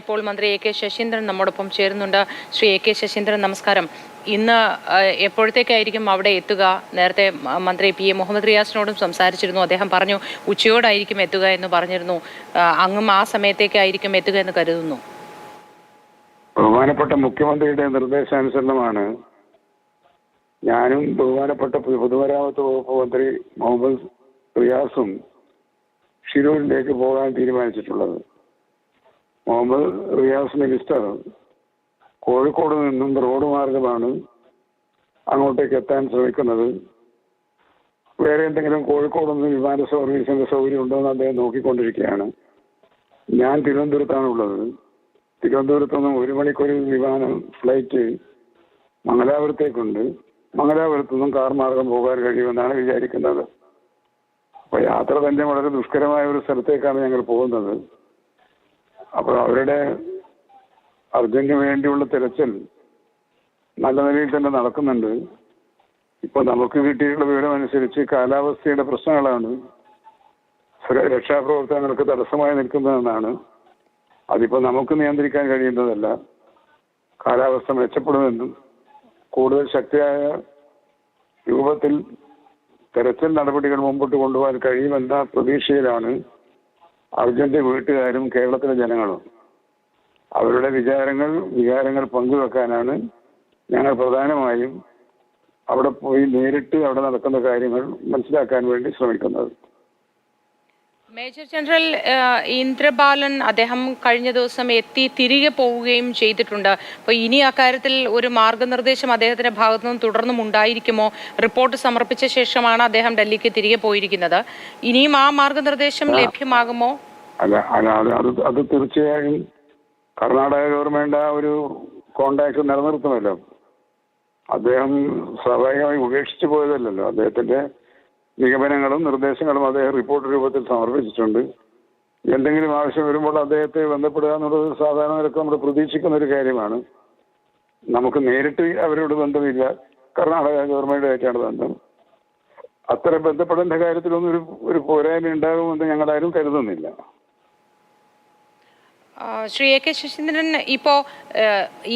ഇപ്പോൾ മന്ത്രി A K Saseendran നമ്മോടൊപ്പം ചേരുന്നുണ്ട്. ശ്രീ എ കെ ശശീന്ദ്രൻ നമസ്കാരം. ഇന്ന് എപ്പോഴത്തേക്കായിരിക്കും അവിടെ എത്തുക? നേരത്തെ മന്ത്രി പി എ മുഹമ്മദ് റിയാസിനോടും സംസാരിച്ചിരുന്നു. അദ്ദേഹം പറഞ്ഞു ഉച്ചയോടായിരിക്കും എത്തുക എന്ന് പറഞ്ഞിരുന്നു. അങ്ങും ആ സമയത്തേക്കായിരിക്കും എത്തുക എന്ന് കരുതുന്നു. ബഹുമാനപ്പെട്ട മുഖ്യമന്ത്രിയുടെ നിർദ്ദേശാനുസരണമാണ് ഞാനും ബഹുമാനപ്പെട്ട പൊതുമരാമത്ത് വകുപ്പ് മന്ത്രി മുഹമ്മദ് റിയാസും ഷിരൂരിലേക്ക് പോകാൻ തീരുമാനിച്ചിട്ടുള്ളത്. മുഹമ്മദ് റിയാസ് മിനിസ്റ്റർ. കോഴിക്കോട് നിന്നും റോഡ് മാർഗമാണ് അങ്ങോട്ടേക്ക് എത്താൻ ശ്രമിക്കുന്നത്. വേറെ എന്തെങ്കിലും കോഴിക്കോട് നിന്ന് വിമാന സർവീസിന്റെ സൗകര്യം ഉണ്ടോ എന്ന് അദ്ദേഹം നോക്കിക്കൊണ്ടിരിക്കുകയാണ്. ഞാൻ തിരുവനന്തപുരത്താണ് ഉള്ളത് തിരുവനന്തപുരത്ത് നിന്ന് ഒരു മണിക്കൂർ വിമാനം ഫ്ലൈറ്റ് മംഗലാപുരത്തേക്കുണ്ട്. മംഗലാപുരത്തു നിന്നും കാർ മാർഗം പോകാൻ കഴിയുമെന്നാണ് വിചാരിക്കുന്നത്. അപ്പൊ യാത്ര തന്നെ വളരെ ദുഷ്കരമായ ഒരു സ്ഥലത്തേക്കാണ് ഞങ്ങൾ പോകുന്നത്. അപ്പോൾ അവരുടെ അർജന്റിന് വേണ്ടിയുള്ള തിരച്ചിൽ നല്ല നിലയിൽ തന്നെ നടക്കുന്നുണ്ട്. ഇപ്പോൾ നമുക്ക് കിട്ടിയിട്ടുള്ള വിവരം അനുസരിച്ച് കാലാവസ്ഥയുടെ പ്രശ്നങ്ങളാണ്. രക്ഷാപ്രവർത്തനങ്ങൾക്ക് തടസ്സമായി നിൽക്കുന്നതെന്നാണ്. അതിപ്പോൾ നമുക്ക് നിയന്ത്രിക്കാൻ കഴിയുന്നതല്ല കാലാവസ്ഥ മെച്ചപ്പെടുമെന്നും കൂടുതൽ ശക്തിയായ രൂപത്തിൽ തെരച്ചിൽ നടപടികൾ മുമ്പോട്ട് കൊണ്ടുപോകാൻ കഴിയുമെന്ന പ്രതീക്ഷയിലാണ് അർജന്റ് വീട്ടുകാരും കേരളത്തിലെ ജനങ്ങളും അവരുടെ വിചാരങ്ങൾ വികാരങ്ങൾ പങ്കുവെക്കാനാണ് ഞങ്ങൾ പ്രധാനമായും അവിടെ പോയി നേരിട്ട് അവിടെ നടക്കുന്ന കാര്യങ്ങൾ മനസ്സിലാക്കാൻ വേണ്ടി ശ്രമിക്കുന്നത്. മേജർ ജനറൽ ഇന്ദ്രബാലൻ അദ്ദേഹം കഴിഞ്ഞ ദിവസം എത്തി തിരികെ പോവുകയും ചെയ്തിട്ടുണ്ട്. അപ്പോൾ ഇനി അക്കാര്യത്തിൽ ഒരു മാർഗനിർദ്ദേശം അദ്ദേഹത്തിന്റെ ഭാഗത്തു നിന്നും തുടർന്നും ഉണ്ടായിരിക്കുമോ? റിപ്പോർട്ട് സമർപ്പിച്ച ശേഷമാണ് അദ്ദേഹം ഡൽഹിക്ക് തിരികെ പോയിരിക്കുന്നത്. ഇനിയും ആ മാർഗനിർദ്ദേശം ലഭ്യമാകുമോ? അല്ല അല്ല അത് അത് അത് തീർച്ചയായും കർണാടക ഗവൺമെന്റ് ആ ഒരു കോണ്ടാക്ട് നിലനിർത്തുമല്ലോ. അദ്ദേഹം സ്വാഭാവികമായി ഉപേക്ഷിച്ചു പോയതല്ലല്ലോ. അദ്ദേഹത്തിന്റെ നിഗമനങ്ങളും നിർദ്ദേശങ്ങളും അദ്ദേഹം റിപ്പോർട്ട് രൂപത്തിൽ സമർപ്പിച്ചിട്ടുണ്ട്. എന്തെങ്കിലും ആവശ്യം വരുമ്പോൾ അദ്ദേഹത്തെ ബന്ധപ്പെടുക എന്നുള്ളത് സാധാരണ നിരക്ക് നമ്മൾ പ്രതീക്ഷിക്കുന്ന ഒരു കാര്യമാണ്. നമുക്ക് നേരിട്ട് അവരോട് ബന്ധമില്ല. കർണാടക ഗവൺമെന്റുമായിട്ടാണ് ബന്ധം. അത്തരം ബന്ധപ്പെടേണ്ട കാര്യത്തിലൊന്നും ഒരു ഒരു പോരായ്മ ഉണ്ടാകുമെന്ന് ഞങ്ങളാരും കരുതുന്നില്ല. ശ്രീ എ കെ ശശീന്ദ്രൻ ഇപ്പോൾ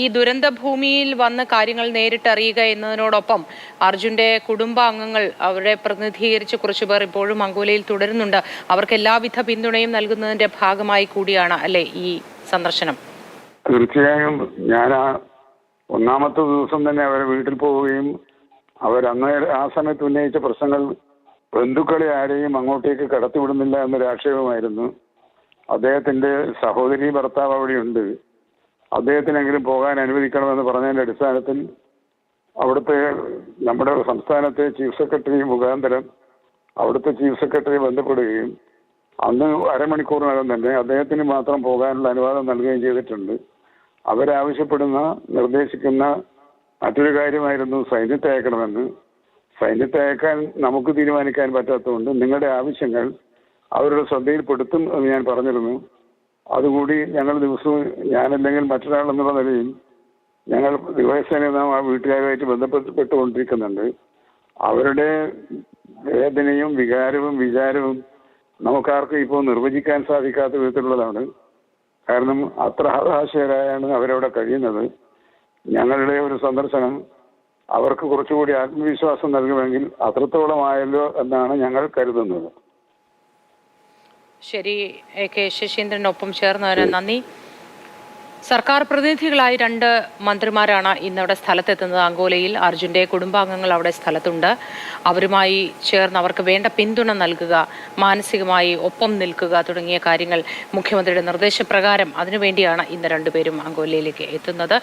ഈ ദുരന്ത ഭൂമിയിൽ വന്ന് കാര്യങ്ങൾ നേരിട്ടറിയുക എന്നതിനോടൊപ്പം അർജുന്റെ കുടുംബാംഗങ്ങൾ അവരെ പ്രതിനിധീകരിച്ച് കുറച്ചുപേർ ഇപ്പോഴും അങ്കോലയിൽ തുടരുന്നുണ്ട്. അവർക്ക് എല്ലാവിധ പിന്തുണയും നൽകുന്നതിന്റെ ഭാഗമായി കൂടിയാണ് അല്ലെ ഈ സന്ദർശനം? തീർച്ചയായും ഞാൻ ആ ഒന്നാമത്തെ ദിവസം തന്നെ അവരെ വീട്ടിൽ പോവുകയും അവരന്ന് ആ സമയത്ത് ഉന്നയിച്ച പ്രശ്നങ്ങൾ ബന്ധുക്കളെ ആരെയും അങ്ങോട്ടേക്ക് കടത്തിവിടുന്നില്ല എന്നൊരു അദ്ദേഹത്തിന്റെ സഹോദരി ഭർത്താവ് അവിടെയുണ്ട്. അദ്ദേഹത്തിനെങ്കിലും പോകാൻ അനുവദിക്കണമെന്ന് പറഞ്ഞതിന്റെ അടിസ്ഥാനത്തിൽ അവിടുത്തെ നമ്മുടെ സംസ്ഥാനത്തെ ചീഫ് സെക്രട്ടറി മുഖാന്തരം അവിടുത്തെ ചീഫ് സെക്രട്ടറി ബന്ധപ്പെടുകയും അന്ന് അരമണിക്കൂറിനകം തന്നെ അദ്ദേഹത്തിന് മാത്രം പോകാനുള്ള അനുവാദം നൽകുകയും ചെയ്തിട്ടുണ്ട്. അവരാവശ്യപ്പെടുന്ന നിർദ്ദേശിക്കുന്ന മറ്റൊരു കാര്യമായിരുന്നു സൈന്യത്തെ അയക്കണമെന്ന് സൈന്യത്തെ അയക്കാൻ നമുക്ക് തീരുമാനിക്കാൻ പറ്റാത്തതുകൊണ്ട് നിങ്ങളുടെ ആവശ്യങ്ങൾ അവരുടെ ശ്രദ്ധയിൽപ്പെടുത്തും എന്ന് ഞാൻ പറഞ്ഞിരുന്നു. അതുകൂടി ഞങ്ങൾ ദിവസവും ഞാനല്ലെങ്കിൽ മറ്റൊരാൾ എന്നുള്ള നിലയിൽ ഞങ്ങൾ ദിവസേന നാം ആ വീട്ടുകാരുമായിട്ട് ബന്ധപ്പെട്ടുകൊണ്ടിരിക്കുന്നുണ്ട്. അവരുടെ വേദനയും വികാരവും വിചാരവും നമുക്കാർക്കും ഇപ്പോൾ നിർവചിക്കാൻ സാധിക്കാത്ത വിധത്തിലുള്ളതാണ്. കാരണം അത്ര ഹതാശയരായാണ് അവരവിടെ കഴിയുന്നത്. ഞങ്ങളുടെ ഒരു സന്ദർശനം അവർക്ക് കുറച്ചുകൂടി ആത്മവിശ്വാസം നൽകുമെങ്കിൽ അത്രത്തോളമായല്ലോ എന്നാണ് ഞങ്ങൾ കരുതുന്നത്. ശരി എ കെ ശശീന്ദ്രനൊപ്പം ചേർന്നവരെ നന്ദി. സർക്കാർ പ്രതിനിധികളായി രണ്ട് മന്ത്രിമാരാണ് ഇന്നവിടെ സ്ഥലത്തെത്തുന്നത്. അങ്കോലയിൽ അർജുന്റെ കുടുംബാംഗങ്ങൾ അവിടെ സ്ഥലത്തുണ്ട്. അവരുമായി ചേർന്ന് അവർക്ക് വേണ്ട പിന്തുണ നൽകുക മാനസികമായി ഒപ്പം നിൽക്കുക തുടങ്ങിയ കാര്യങ്ങൾ മുഖ്യമന്ത്രിയുടെ നിർദ്ദേശപ്രകാരം അതിനുവേണ്ടിയാണ് ഇന്ന് രണ്ടുപേരും അങ്കോലയിലേക്ക് എത്തുന്നത്.